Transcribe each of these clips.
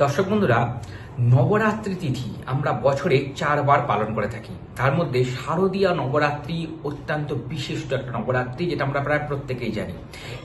দর্শক বন্ধুরা নবরাত্রি তিথি আমরা বছরে চারবার পালন করে থাকি। তার মধ্যে শারদীয়া নবরাত্রি অত্যন্ত বিশিষ্ট একটা নবরাত্রি, যেটা আমরা প্রায় প্রত্যেকেই জানি।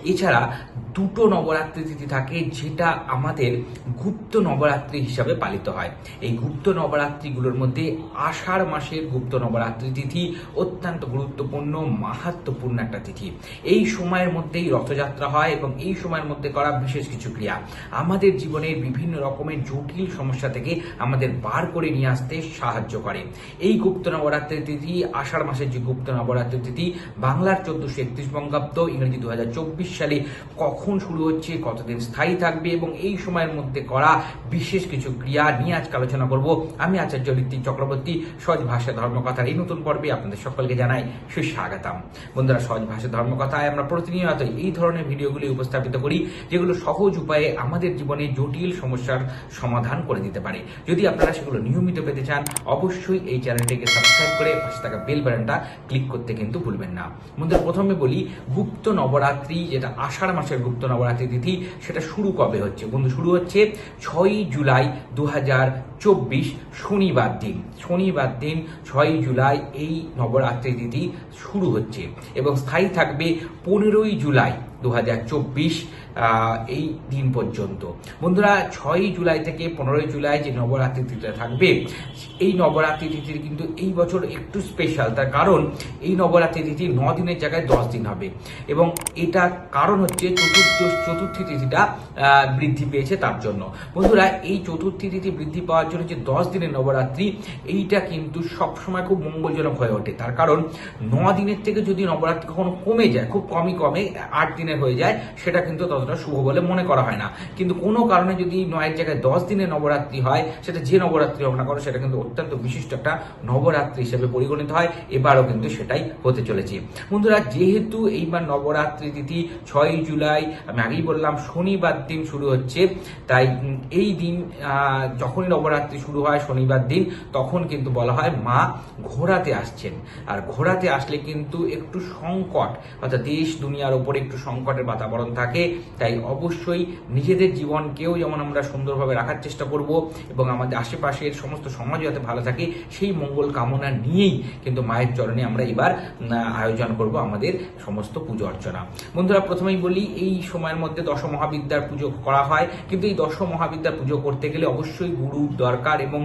এছাড়া দুটো নবরাত্রি তিথি থাকে, যেটা আমাদের গুপ্ত নবরাত্রি হিসাবে পালিত হয়। এই গুপ্ত নবরাত্রিগুলোর মধ্যে আষাঢ় মাসের গুপ্ত নবরাত্রি তিথি অত্যন্ত গুরুত্বপূর্ণ মাহাত্মপূর্ণ একটা তিথি। এই সময়ের মধ্যেই রথযাত্রা হয় এবং এই সময়ের মধ্যে করা বিশেষ কিছু ক্রিয়া। আমাদের জীবনের বিভিন্ন রকমের জটিল সমস্যা থেকে আমাদের বার করে নিয়ে আসতে সাহায্য করে। এই গুপ্ত নবরাত্রি তিথি, আষাঢ় মাসের যে গুপ্ত নবরাত্রি তিথি, বাংলার চোদ্দশো একত্রিশ বঙ্গাব্দ, ইংরেজি দু হাজার চব্বিশ সালে কখন শুরু হচ্ছে, কতদিন স্থায়ী থাকবে এবং এই সময়ের মধ্যে করা বিশেষ কিছু ক্রিয়া নিয়ে আজকে আলোচনা করব। আমি আচার্য ঋত্বিক চক্রবর্তী, সহজ ভাষা ধর্মকথার এই নতুন পর্বে আপনাদের সকলকে জানাই সুস্বাগতম। বন্ধুরা, সহজ ভাষা ধর্মকথায় আমরা প্রতিনিয়ত এই ধরনের ভিডিওগুলি উপস্থাপিত করি, যেগুলো সহজ উপায়ে আমাদের জীবনে জটিল সমস্যার সমাধান করে দিতে পারে। যদি আপনারা সেগুলো নিয়মিত পেতে চান, অবশ্যই এই চ্যানেলটিকে সাবস্ক্রাইব করে পাশে থাকা বেল বাটনটা ক্লিক করতে কিন্তু ভুলবেন না। বন্ধুরা প্রথমে বলি, গুপ্ত নবরাত্রি, যেটা আষাঢ় মাসের গুপ্ত নবরাত্রি তিথি, সেটা শুরু কবে হচ্ছে? বন্ধু, শুরু হচ্ছে ছয়ই জুলাই দু শনিবার দিন। শনিবার দিন ছয়ই জুলাই এই নবরাত্রি তিথি শুরু হচ্ছে এবং স্থায়ী থাকবে পনেরোই জুলাই দু হাজার চব্বিশ এই দিন পর্যন্ত। বন্ধুরা ছয়ই জুলাই থেকে পনেরোই জুলাই যে নবরাত্রি তিথিটা থাকবে, এই নবরাত্রি তিথির কিন্তু এই বছর একটু স্পেশাল তার কারণ, এই নবরাত্রি তিথি ন দিনের জায়গায় দশ দিন হবে এবং এটা কারণ হচ্ছে চতুর্থ, চতুর্থী তিথিটা বৃদ্ধি পেয়েছে তার জন্য। বন্ধুরা, এই চতুর্থী তিথি বৃদ্ধি পাওয়ার জন্য যে দশ দিনের নবরাত্রি এইটা কিন্তু সবসময় খুব মঙ্গলজনক হয়ে ওঠে। তার কারণ ন দিনের থেকে যদি নবরাত্রি কখনো কমে যায়, খুব কমই কমে, আট দিনের হয়ে যায়, সেটা কিন্তু ততটা শুভ বলে মনে করা হয় না। কিন্তু কোনো কারণে যদি নয়ের জায়গায় দশ দিনের নবরাত্রি হয়, সেটা যে নবরাত্রি হোক না করো সেটা কিন্তু অত্যন্ত বিশিষ্ট একটা নবরাত্রি হিসেবে পরিগণিত হয়। এবারও কিন্তু সেটাই হতে চলেছে। বন্ধুরা, যেহেতু এইবার নবরাত্রি তিথি ছয়ই জুলাই, আমি আগেই বললাম, শনিবার দিন শুরু হচ্ছে, তাই এই দিন যখনই নবরাত্রি শুরু হয় শনিবার দিন, তখন কিন্তু বলা হয় মা ঘোড়াতে আসছেন। আর ঘোড়াতে আসলে কিন্তু একটু সংকট, অর্থাৎ দেশ, দুনিয়ার ওপরে একটু সংকটের বাতাবরণ থাকে। তাই অবশ্যই নিজেদের জীবনকেও যেমন আমরা সুন্দরভাবে রাখার চেষ্টা করব এবং আমাদের আশেপাশের সমস্ত সমাজ যাতে ভালো থাকে, সেই মঙ্গল কামনা নিয়েই কিন্তু মায়ের চরণে আমরা এবার আয়োজন করব আমাদের সমস্ত পুজো অর্চনা। বন্ধুরা, প্রথমেই বলি, এই সময়ের মধ্যে দশ মহাবিদ্যার পুজো করা হয়। কিন্তু এই দশ মহাবিদ্যার পুজো করতে গেলে অবশ্যই গুরু দরকার এবং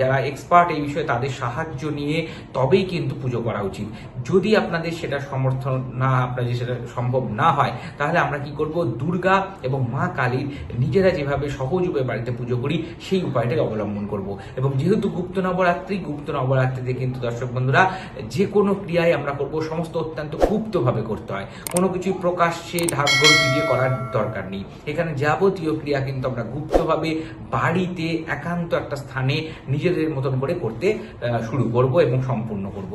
যারা এক্সপার্ট এই বিষয়ে তাদের সাহায্য নিয়ে তবেই কিন্তু পুজো করা উচিত। যদি আপনাদের সেটা সমর্থন না, আপনাদের সেটা সম্ভব না হয়, তাহলে আমরা কি করব? দুর্গা এবং মা কালীর নিজেরা যেভাবে সহজ উপায়ে বাড়িতে পুজো করি, সেই উপায়টাকে অবলম্বন করব। এবং যেহেতু গুপ্ত নবরাত্রি, গুপ্ত নবরাত্রিতে কিন্তু দর্শক বন্ধুরা, যে কোনো ক্রিয়ায় আমরা করব, সমস্ত অত্যন্ত গুপ্তভাবে করতে হয়। কোনো কিছু প্রকাশ্যে ঢাক ঢোল পিটিয়ে করার দরকার নেই। এখানে যাবতীয় ক্রিয়া কিন্তু আমরা গুপ্তভাবে বাড়িতে একান্ত একটা স্থানে নিজেদের মতন করে করতে শুরু করব এবং সম্পূর্ণ করব।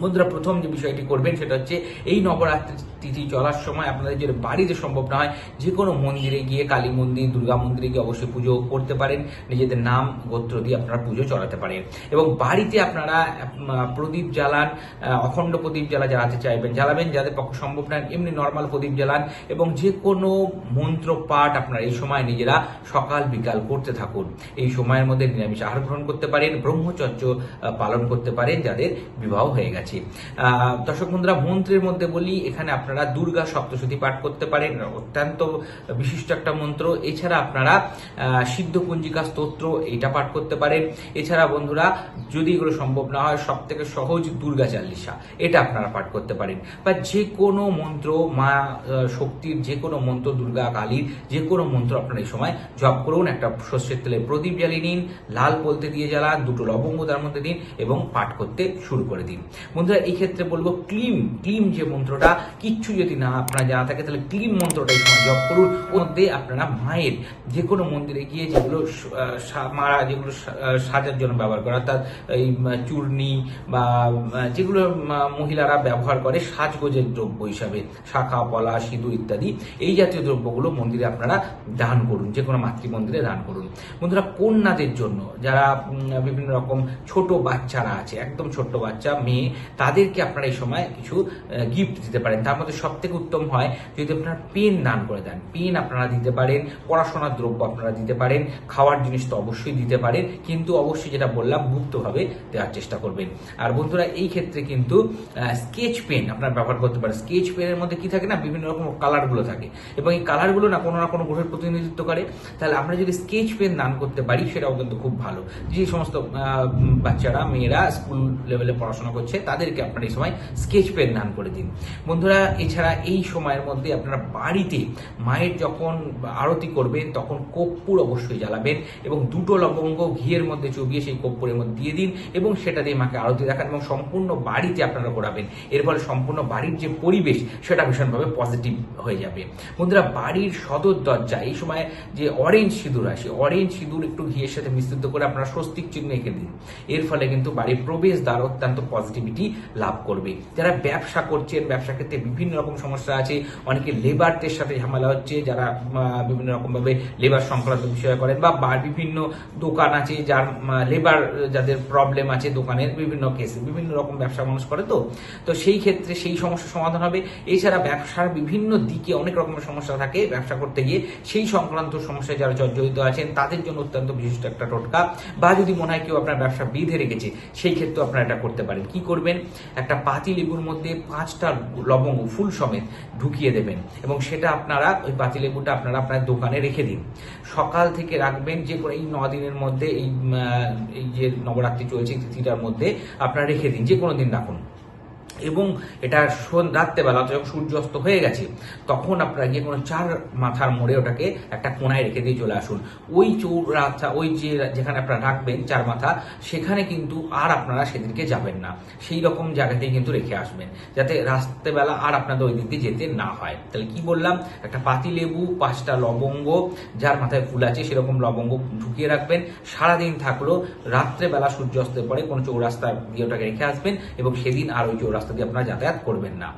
বন্ধুরা প্রথম যে বিষয়টি করবেন সেটা হচ্ছে এই নবরাত্রি তিথি চলার সময় আপনাদের যদি বাড়িতে সম্ভব না হয় যে কোনো মন্দিরে গিয়ে কালী মন্দির, দুর্গা মন্দিরে গিয়ে অবশ্যই পুজো করতে পারেন, নিজেদের নাম, গোত্র দিয়ে আপনারা পুজো চলাতে পারেন। এবং বাড়িতে আপনারা প্রদীপ জ্বালান অখণ্ড প্রদীপ জ্বালা জ্বালাতে চাইবেন, জ্বালাবেন, যাদের পক্ষে সম্ভব না, এমনি নর্মাল প্রদীপ জ্বালান এবং যে কোনো মন্ত্র পাঠ আপনারা এই সময় নিজেরা সকাল, বিকাল করতে থাকুন। এই সময়ের মধ্যে নিরামিষ আহার গ্রহণ করতে পারেন, ব্রহ্মচর্য পালন করতে পারেন যাদের বিবাহ হয়ে গেছে। আহ, দর্শক বন্ধুরা মন্ত্রের মধ্যে বলি এখানে আপনারা দুর্গা সপ্তশতী পাঠ করতে পারেন অত্যন্ত বিশিষ্ট একটা মন্ত্র। এছাড়া আপনারা সিদ্ধ পঞ্জিকা স্তোত্র এটা পাঠ করতে পারেন। এছাড়া বন্ধুরা যদি এগুলো সম্ভব না হয় সব থেকে সহজ দুর্গা চাল্লিশা এটা আপনারা পাঠ করতে পারেন। বা যে কোনো মন্ত্র মা শক্তির যে কোনো মন্ত্র দুর্গা কালীর যে কোনো মন্ত্র আপনারা এই সময় জপ করুন। একটা সর্ষের তেলে প্রদীপ জ্বালিয়ে নিন লাল বলতে দিয়ে জ্বালান দুটো লবঙ্গ তার মধ্যে দিন এবং পাঠ করতে শুরু করে দিন। বন্ধুরা, এই ক্ষেত্রে বলব ক্লিম ক্লিম যে মন্ত্রটা, কিচ্ছু যদি না আপনার জানা থাকে, তাহলে ক্লিম মন্ত্রটা এই জপ করুন। ওর মধ্যে আপনারা মায়ের যে কোনো মন্দিরে গিয়ে যেগুলো মারা, যেগুলো সাজার জন্য ব্যবহার করে, অর্থাৎ এই চূর্ণি বা যেগুলো মহিলারা ব্যবহার করে সাজগোজের দ্রব্য হিসাবে, শাখা, পলা, সিঁদুর ইত্যাদি, এই জাতীয় দ্রব্যগুলো মন্দিরে আপনারা দান করুন, যে কোনো মাতৃ মন্দিরে দান করুন। বন্ধুরা, কন্যাদের জন্য যারা বিভিন্ন রকম ছোট বাচ্চারা আছে, একদম ছোট্ট বাচ্চা, মেয়ে তাদেরকে আপনারা এই সময় কিছু গিফট দিতে পারেন। তার মধ্যে সব থেকে উত্তম হয়, যদি আপনারা পেন দান করে দেন। পেন আপনারা দিতে পারেন, পড়াশোনার দ্রব্য আপনারা দিতে পারেন, খাওয়ার জিনিস তো অবশ্যই দিতে পারেন, কিন্তু অবশ্যই যেটা বললাম, মুক্তভাবে দেওয়ার চেষ্টা করবেন। আর বন্ধুরা, এই ক্ষেত্রে কিন্তু স্কেচ পেন আপনারা ব্যবহার করতে পারেন। স্কেচ পেনের মধ্যে কি থাকে না, বিভিন্ন রকম কালারগুলো থাকে। এবং এই কালারগুলো না কোনো না কোনো গ্রহের প্রতিনিধিত্ব করে। তাহলে আমরা যদি স্কেচ পেন দান করতে পারি, সেটাও কিন্তু খুব ভালো। যে সমস্ত বাচ্চারা, মেয়েরা স্কুল লেভেলে পড়াশোনা করছে তাদেরকে আপনারা এই সময় স্কেচ পেন দান করে দিন। বন্ধুরা, এছাড়া এই সময়ের মধ্যে আপনারা বাড়িতে মায়ের যখন আরতি করবেন, তখন কর্পূর অবশ্যই জ্বালাবেন এবং দুটো লবঙ্গ ঘিয়ের মধ্যে চুবিয়ে সেই কর্পূরের মধ্যে দিয়ে দিন এবং সেটা দিয়ে মাকে আরতি দেখান এবং সম্পূর্ণ বাড়িতে আপনারা করাবেন এর ফলে সম্পূর্ণ বাড়ির যে পরিবেশ, সেটা ভীষণভাবে পজিটিভ হয়ে যাবে। বন্ধুরা, বাড়ির সদর দরজা এই সময় যে অরেঞ্জ সিঁদুর আসে অরেঞ্জ সিঁদুর একটু ঘিয়ের সাথে মিশ্রিত করে আপনারা স্বস্তিক চিহ্ন এঁকে দিন। এর ফলে কিন্তু বাড়ির প্রবেশ দ্বার অত্যন্ত পজিটিভিটি লাভ করবে। যারা ব্যবসা করছেন, ব্যবসা ক্ষেত্রে বিভিন্ন রকম সমস্যা আছে। অনেকে লেবারদের সাথে ঝামেলা হচ্ছে, যারা বিভিন্ন রকম ভাবে লেবার সংক্রান্ত বিষয় করেন বা বিভিন্ন দোকান আছে যার লেবার যাদের প্রবলেম আছে দোকানের বিভিন্ন কেসে বিভিন্ন রকম ব্যবসা মানুষ করে তো। তো সেই ক্ষেত্রে সেই সমস্যার সমাধান হবে। এছাড়া ব্যবসার বিভিন্ন দিকে অনেক রকমের সমস্যা থাকে ব্যবসা করতে গিয়ে। সেই সংক্রান্ত সমস্যায় যারা জর্জরিত আছেন, তাদের জন্য অত্যন্ত বিশিষ্ট একটা টোটকা। বা যদি মনে হয় কেউ আপনার ব্যবসা বেঁধে রেখেছে, সেই ক্ষেত্রে আপনারা এটা করতে পারেন। কি করবেন? একটা পাতি লেবুর মধ্যে পাঁচটা লবঙ্গ, ফুল সমেত ঢুকিয়ে দেবেন এবং সেটা আপনারা, ওই পাতি লেবুটা আপনারা আপনার দোকানে রেখে দিন। সকাল থেকে রাখবেন যে এই ন দিনের মধ্যে এই এই যে নবরাত্রি চলছে তিথিটার মধ্যে আপনারা রেখে দিন, যে কোনো দিন রাখুন। এবং এটা রাত্রেবেলা যখন সূর্যাস্ত হয়ে গেছে, তখন আপনারা গিয়ে কোনো চার মাথার মোড়ে ওটাকে একটা কোনায় রেখে দিয়ে চলে আসুন। ওই চৌরাস্তা ওই যে যেখানে আপনারা রাখবেন চার মাথা, সেখানে কিন্তু আর আপনারা সেদিনকে যাবেন না। সেই রকম জায়গাতেই কিন্তু রেখে আসবেন, যাতে রাত্রেবেলা আর আপনাদের ওই দিক দিয়ে যেতে না হয়। তাহলে কি বললাম? একটা পাতি লেবু, পাঁচটা লবঙ্গ, যার মাথায় ফুল আছে সেরকম লবঙ্গ ঢুকিয়ে রাখবেন। সারাদিন থাকল, রাত্রেবেলা সূর্যাস্তের পরে কোনো চৌরাস্তা দিয়ে ওটাকে রেখে আসবেন এবং সেদিন আর ওই চৌরাস্তা দিয়ে আপনারা যাতায়াত করবেন না।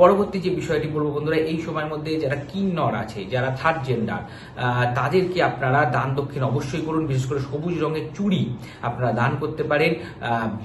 পরবর্তী যে বিষয়টি বলব বন্ধুরা, এই সময়ের মধ্যে যারা কিন্নর আছে, যারা থার্ড জেন্ডার তাদেরকে আপনারা দান দক্ষিণ অবশ্যই করুন, বিশেষ করে সবুজ রঙের চুড়ি আপনারা দান করতে পারেন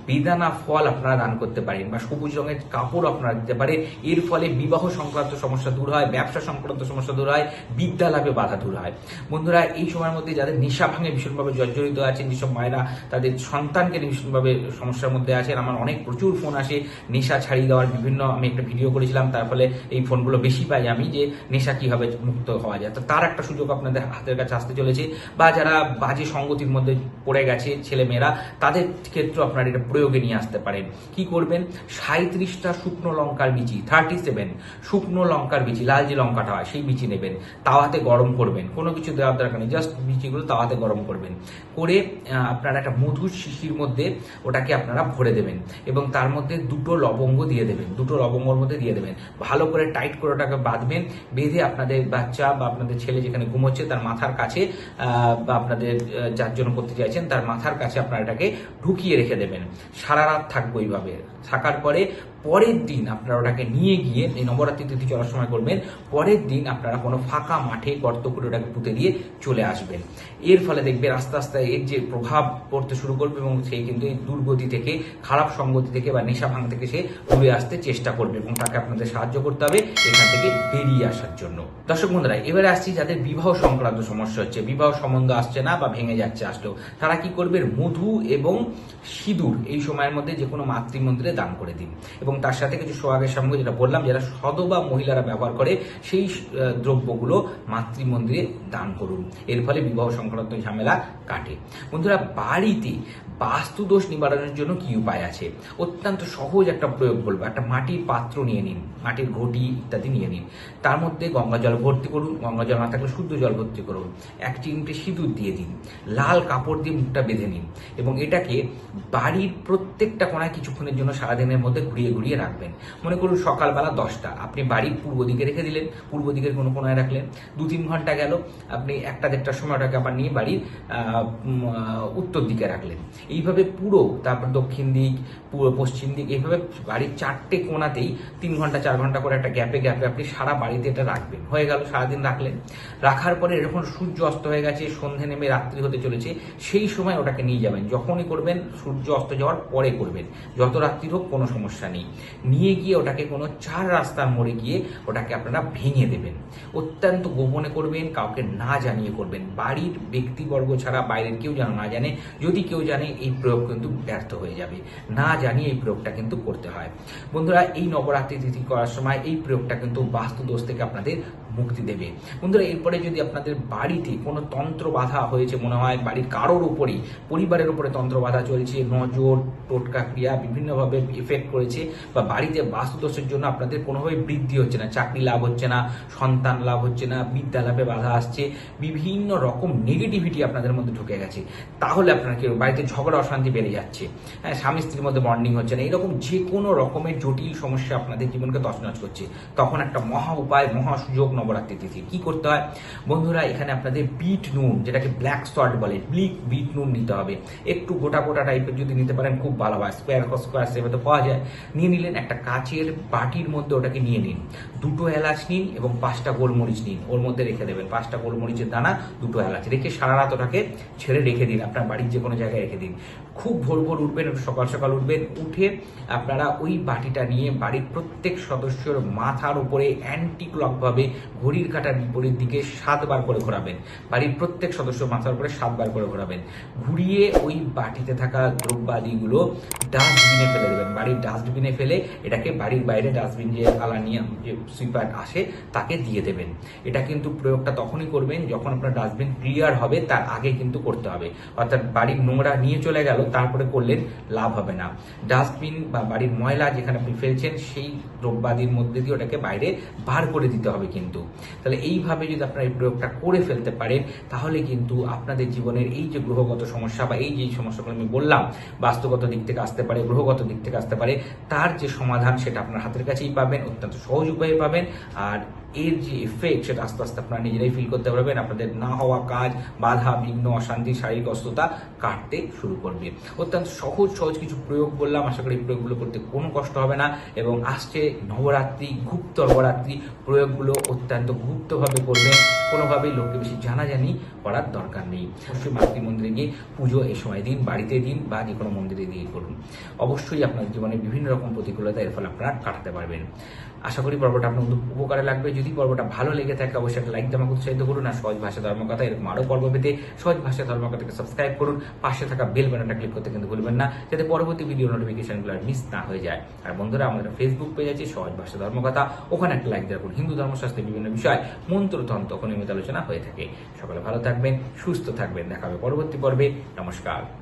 বেদানা ফল আপনারা দান করতে পারেন বা সবুজ রঙের কাপড় আপনারা দিতে পারেন। এর ফলে বিবাহ সংক্রান্ত সমস্যা দূর হয়, ব্যবসা সংক্রান্ত সমস্যা দূর হয় বিদ্যা লাভে বাধা দূর হয়। বন্ধুরা, এই সময়ের মধ্যে যাদের নেশা ভাঙে ভীষণভাবে জর্জরিত আছেন যেসব মায়েরা তাদের সন্তানকে ভীষণভাবে সমস্যার মধ্যে আছেন, আমার অনেক প্রচুর ফোন আসে, নেশা ছাড়িয়ে দেওয়ার বিভিন্ন, আমি একটা ভিডিও করেছিলাম তার ফলে এই ফোনগুলো বেশি পাই আমি যে নেশা কীভাবে মুক্ত হওয়া যায়। তো তার একটা সুযোগ আপনাদের হাতের কাছে আসতে চলেছে, বা যারা বাজে সঙ্গতির মধ্যে পড়ে গেছে ছেলে মেয়েরা তাদের ক্ষেত্রে আপনারা এটা প্রয়োগে নিয়ে আসতে পারেন। কি করবেন? সাঁত্রিশটা শুকনো লঙ্কার বিচি থার্টি সেভেন শুকনো লঙ্কার বিচি, লাল যে লঙ্কাটা হয়, সেই বিচি নেবেন। তাওয়াতে গরম করবেন। কোনো কিছু দেওয়ার দরকার নেই জাস্ট বিচিগুলো তাওয়াতে গরম করবেন। করে আপনারা একটা মধুর শিশির মধ্যে ওটাকে আপনারা ভরে দেবেন, এবং তার মধ্যে দুটো লবঙ্গ দিয়ে দেবেন, দুটো লবঙ্গর মধ্যে দিয়ে দেবেন। ভালো করে টাইট করে ওটাকে বাঁধবেন, বেঁধে আপনাদের বাচ্চা বা আপনাদের ছেলে যেখানে ঘুমোচ্ছে তার মাথার কাছে বা আপনাদের যার জন্য করতে চাইছেন, তার মাথার কাছে আপনারা এটাকে ঢুকিয়ে রেখে দেবেন। সারা রাত থাকব এইভাবে। থাকার পরে পরের দিন আপনারা ওটাকে নিয়ে গিয়ে, এই নবরাত্রি তিথি চলার সময় করবেন, পরের দিন আপনারা কোনো ফাঁকা মাঠে গর্ত করে ওটাকে পুঁতে দিয়ে চলে আসবেন। এর ফলে দেখবেন আস্তে আস্তে এর যে প্রভাব পড়তে শুরু করবে এবং সেই কিন্তু এই দুর্গতি থেকে, খারাপ সঙ্গতি থেকে বা নেশা ভাঙ থেকে সে দূরে আসতে চেষ্টা করবে এবং তাকে আপনাদের সাহায্য করতে হবে এখান থেকে বেরিয়ে আসার জন্য। দর্শক বন্ধুরা, এবারে আসছি যাদের বিবাহ সংক্রান্ত সমস্যা হচ্ছে। বিবাহ সম্বন্ধ আসছে না বা ভেঙে যাচ্ছে আসলেও। তারা কি করবে? মধু এবং সিঁদুর এই সময়ের মধ্যে যে কোনো মাতৃমন্দিরে দান করে দিন। এবং তার সাথে কিছু সোহাগের সামগ্রী যেটা বললাম, যারা সদবা মহিলারা ব্যবহার করে সেই দ্রব্যগুলো মাতৃমন্দিরে দান করুন। এর ফলে বিবাহ সংক্রান্ত ঝামেলা কাটে। বন্ধুরা, বাড়িতে বাস্তুদোষ নিবারণের জন্য কি উপায় আছে? অত্যন্ত সহজ একটা প্রয়োগ বলব। একটা মাটির পাত্র নিয়ে নিন, মাটির ঘটি ইত্যাদি নিয়ে নিন। তার মধ্যে গঙ্গা জল ভর্তি করুন, গঙ্গা জল না থাকলে শুদ্ধ জল ভর্তি করুন। এক চিমটে সিঁদুর দিয়ে দিন, লাল কাপড় দিয়ে মুখটা বেঁধে নিন এবং এটাকে বাড়ির প্রত্যেকটা কোনায় কিছুক্ষণের জন্য সারাদিনের মধ্যে ঘুরিয়ে ঘুরিয়ে রাখবেন। মনে করুন সকালবেলা দশটা, আপনি বাড়ির পূর্ব দিকে রেখে দিলেন, পূর্ব দিকের কোনো কোনায় রাখলেন দু তিন ঘণ্টা গেল, আপনি একটা দেড়টার সময় ওটাকে আবার নিয়ে বাড়ির উত্তর দিকে রাখলেন। এইভাবে পুরো, তারপর দক্ষিণ দিক, পুরো পশ্চিম দিক, এইভাবে বাড়ির চারটে কোণাতেই তিন ঘণ্টা, চার ঘণ্টা করে একটা গ্যাপে গ্যাপে আপনি সারা বাড়িতে এটা রাখবেন। হয়ে গেল, সারাদিন রাখলেন। রাখার পরে যখন সূর্য অস্ত হয়ে গেছে, সন্ধে নেমে রাত্রি হতে চলেছে, সেই সময় ওটাকে নিয়ে যাবেন। যখনই করবেন, সূর্য অস্ত যাওয়ার পরে করবেন। যত রাত্রি হোক, কোনো সমস্যা নেই। নিয়ে গিয়ে ওটাকে কোনো চার রাস্তার মোড়ে গিয়ে ওটাকে আপনারা ভেঙে দেবেন। অত্যন্ত গোপনে করবেন, কাউকে না জানিয়ে করবেন। বাড়ির ব্যক্তিবর্গ ছাড়া বাইরের কেউ যেন না জানে, যদি কেউ জানে, এই প্রয়োগ কিন্তু ব্যর্থ হয়ে যাবে। না জানি এই প্রয়োগটা কিন্তু করতে হয়। বন্ধুরা, এই নবরাত্রি তিথি করার সময় এই প্রয়োগটা কিন্তু বাস্তু দোষ থেকে আপনাদের মুক্তি দেবে। বন্ধুরা, এরপরে যদি আপনাদের বাড়িতে কোনো তন্ত্র বাধা হয়েছে, মনে হয় বাড়ির কারোর উপরেই, পরিবারের উপরে তন্ত্র বাধা চলছে, নজর, টোটকা ক্রিয়া বিভিন্নভাবে এফেক্ট করেছে, বা বাড়িতে বাস্তুদোষের জন্য আপনাদের কোনোভাবে বৃদ্ধি হচ্ছে না, চাকরি লাভ হচ্ছে না, সন্তান লাভ হচ্ছে না, বিদ্যা লাভে বাধা আসছে, বিভিন্ন রকম নেগেটিভিটি আপনাদের মধ্যে ঢুকে গেছে, তাহলে আপনার কি বাড়িতে ঝগড়া, অশান্তি বেড়ে যাচ্ছে। হ্যাঁ স্বামী স্ত্রীর মধ্যে বন্ডিং হচ্ছে না, এরকম যে কোনো রকমের জটিল সমস্যা আপনাদের জীবনকে তছনছ করছে। তখন একটা মহা উপায়, মহা সুযোগ নবরাত্রি তিথি কি করতে হয়? বন্ধুরা, এখানে আপনাদের বিট নুন, যেটাকে ব্ল্যাক সল্ট বলে ব্লিক বিট নুন নিতে হবে। একটু গোটা গোটা টাইপের যদি নিতে পারেন, খুব ভালো হয়। স্কোয়ার স্কোয়ার সেভাবে তো পাওয়া যায়। নিয়ে নিলেন একটা কাচের বাটির মধ্যে ওটাকে নিয়ে নিন। দুটো এলাচ নিন এবং পাঁচটা গোলমরিচ নিন। ওর মধ্যে রেখে দেবেন। পাঁচটা গোলমরিচের দানা, দুটো এলাচ। রেখে সারা রাত ওটাকে ছেড়ে রেখে দিন। আপনার বাড়ির যে কোনো জায়গায় রেখে দিন। খুব ভোর ভোর উঠবেন সকাল সকাল উঠবেন। উঠে আপনারা ওই বাটিটা নিয়ে বাড়ির প্রত্যেক সদস্যর মাথার উপরে অ্যান্টি ক্লকভাবে ঘড়ির কাঁটার বিপরীত দিকে সাতবার করে ঘোরাবেন। বাড়ির প্রত্যেক সদস্য মাথার উপরে সাতবার করে ঘোরাবেন। ঘুরিয়ে ওই বাটিতে থাকা দ্রব্যাদিগুলো ডাস্টবিনে ফেলে দেবেন। বাড়ির ডাস্টবিনে ফেলে এটাকে বাড়ির বাইরে ডাস্টবিন যে আলানিয়া যে সুইপার আসে, তাকে দিয়ে দেবেন। এটা কিন্তু প্রয়োগটা তখনই করবেন যখন আপনার ডাস্টবিন ক্লিয়ার হবে, তার আগে কিন্তু করতে হবে। অর্থাৎ বাড়ির নোংরা নিয়ে চলে গেল, তারপরে করলেন লাভ হবে না। ডাস্টবিন বা বাড়ির ময়লা যেখানে আপনি ফেলছেন, সেই দ্রব্যাদির মধ্যে দিয়ে ওটাকে বাইরে বার করে দিতে হবে কিন্তু। তাহলে এইভাবে যদি আপনারা এই প্রয়োগটা করে ফেলতে পারেন, তাহলে কিন্তু আপনাদের জীবনের এই যে গ্রহগত সমস্যা বা এই যে সমস্যাগুলো আমি বললাম বাস্তুগত দিক থেকে আসতে পারে, গ্রহগত দিক থেকে আসতে পারে, তার যে সমাধান সেটা আপনার হাতের কাছেই পাবেন, অত্যন্ত সহজ উপায়ে পাবেন। আর এর যে এফেক্ট সেটা আস্তে আস্তে আপনারা নিজেরাই ফিল করতে পারবেন। আপনাদের না হওয়া কাজ, বাধা, বিঘ্ন, অশান্তি, শারীরিক অসুস্থতা কাটতে শুরু করবে। অত্যন্ত সহজ সহজ কিছু প্রয়োগ বললাম। আশা করি প্রয়োগগুলো করতে কোনো কষ্ট হবে না এবং আসছে নবরাত্রি, গুপ্ত নবরাত্রি প্রয়োগগুলো অত্যন্ত গুপ্তভাবে করবেন কোনোভাবেই লোককে বেশি জানাজানি করার দরকার নেই। অবশ্যই মাতৃ মন্দিরে গিয়ে পুজো এই সময় দিন, বাড়িতে দিন বা যে কোনো মন্দিরে দিয়ে করুন। অবশ্যই আপনার জীবনে বিভিন্ন রকম প্রতিকূলতা এর ফলে আপনারা কাটাতে পারবেন। আশা করি পর্বটা আপনার উপকারে লাগবে। যদি পর্বটা ভালো লেগে থাকে, অবশ্যই একটা লাইক আমাকে উৎসাহিত করুন আর সহজ ভাষা ধর্মকথা এরকম আরও পর্ব পেতে সহজ ভাষা ধর্মকথাকে সাবস্ক্রাইব করুন। পাশে থাকা বেল বাটনটা ক্লিক করতে কিন্তু ভুলবেন না, যাতে পরবর্তী ভিডিও নোটিফিকেশনগুলো আর মিস না হয়ে যায়। আর বন্ধুরা, আমাদের ফেসবুক পেজ আছে, সহজ ভাষা ধর্মকথা ওখানে একটা লাইক দেওয়ার হিন্দু ধর্মশাস্ত্রের বিভিন্ন বিষয় মন্ত্রতন্ত্র নিয়মিত আলোচনা হয়ে থাকে। সকালে ভালো থাকবেন, সুস্থ থাকবেন। দেখা হবে পরবর্তী পর্বে। নমস্কার।